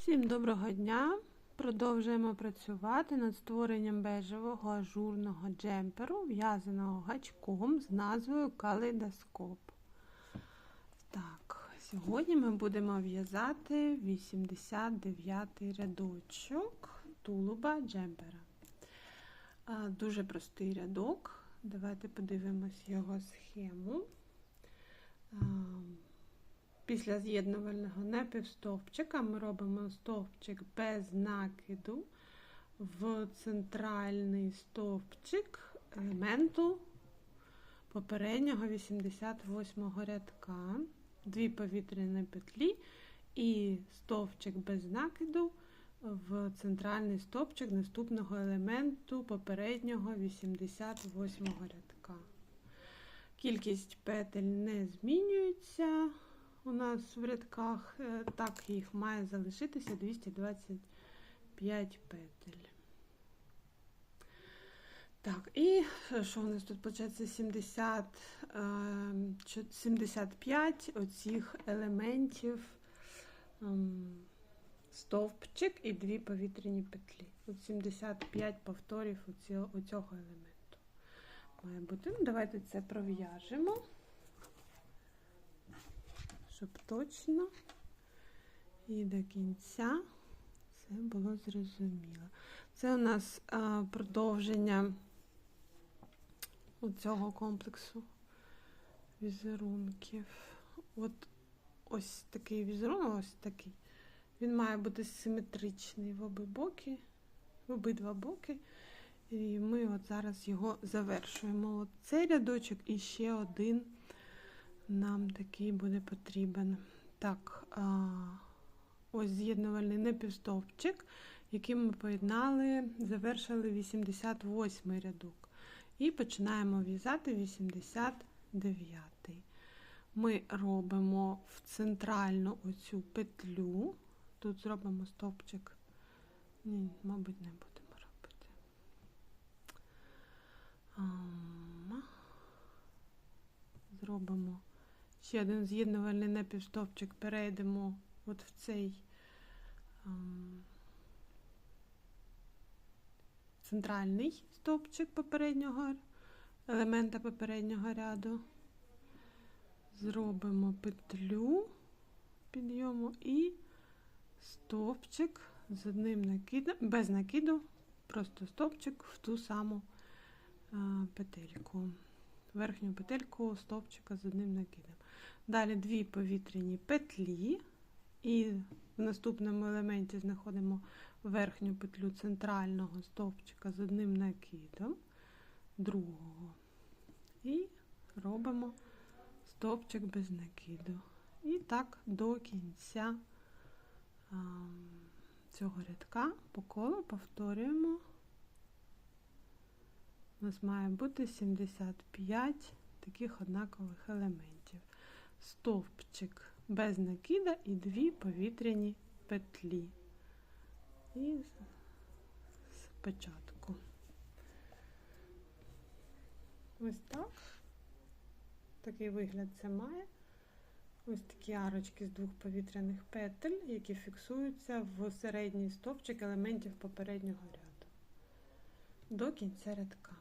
Всім доброго дня! Продовжуємо працювати над створенням бежевого ажурного джемперу, в'язаного гачком з назвою калейдоскоп. Так, сьогодні ми будемо в'язати 89 рядочок тулуба джемпера. Дуже простий рядок. Давайте подивимось його схему. Після з'єднувального напівстовпчика ми робимо стовпчик без накиду в центральний стовпчик елементу попереднього 88-го рядка, дві повітряні петлі і стовпчик без накиду в центральний стовпчик наступного елементу попереднього 88-го рядка. Кількість петель не змінюється у нас в рядках, е, так їх має залишитися 225 петель. Так, і що у нас тут виходить 70, 75 оцих елементів ем, стовпчик і дві повітряні петлі. Тут 75 повторів у цього елементу. Має бути. Ну, Давайте це пров'яжемо щоб точно і до кінця все було зрозуміло. Це у нас а, продовження цього комплексу візерунків. От ось такий візерунок, ось такий. Він має бути симетричний в обидва боки, в обидва боки. І ми от зараз його завершуємо. От цей рядочок і ще один нам такий буде потрібен. Так, ось з'єднувальний напівстовпчик, який ми поєднали, завершили 88 рядок. І починаємо в'язати 89. Ми робимо в центральну оцю петлю. Тут зробимо стовпчик. Ні, мабуть, не будемо робити. Зробимо Ще один з'єднувальний напівстовпчик перейдемо от в цей ем, центральний стовпчик попереднього елемента попереднього ряду. Зробимо петлю підйому і стовпчик з одним накидом, без накиду, просто стовпчик в ту саму е, петельку. Верхню петельку стовпчика з одним накидом. Далі дві повітряні петлі, і в наступному елементі знаходимо верхню петлю центрального стовпчика з одним накидом, другого. І робимо стовпчик без накиду. І так до кінця цього рядка по колу повторюємо. У нас має бути 75 таких однакових елементів стовпчик без накида і дві повітряні петлі. І спочатку. Ось так. Такий вигляд це має. Ось такі арочки з двох повітряних петель, які фіксуються в середній стовпчик елементів попереднього ряду до кінця рядка.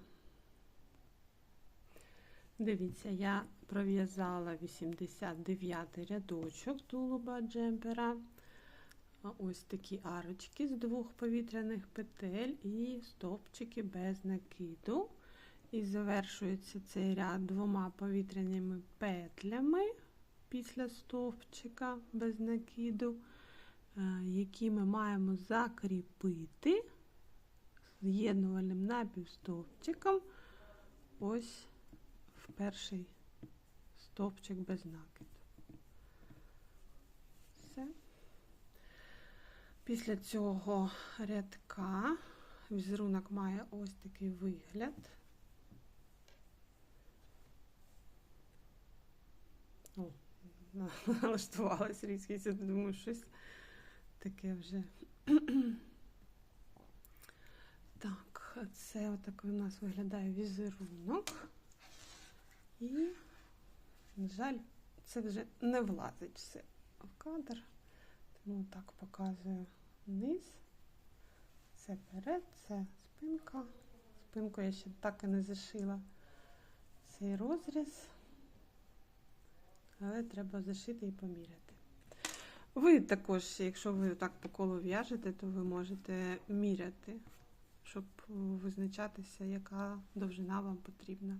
Дивіться, я пров'язала 89 рядочок тулуба джемпера. Ось такі арочки з двох повітряних петель і стовпчики без накиду. І завершується цей ряд двома повітряними петлями після стовпчика без накиду, е, які ми маємо закріпити з'єднувальним напівстовпчиком. Ось перший стовпчик без накиду. Все. Після цього рядка візерунок має ось такий вигляд. О, налаштувалась різкість, я думаю, щось таке вже. Так, це отак у нас виглядає візерунок. І, на жаль, це вже не влазить все в кадр, Ну, так показую низ. Це перед, це спинка. Спинку я ще так і не зашила цей розріз. Але треба зашити і поміряти. Ви також, якщо ви так по колу в'яжете, то ви можете міряти, щоб визначатися, яка довжина вам потрібна.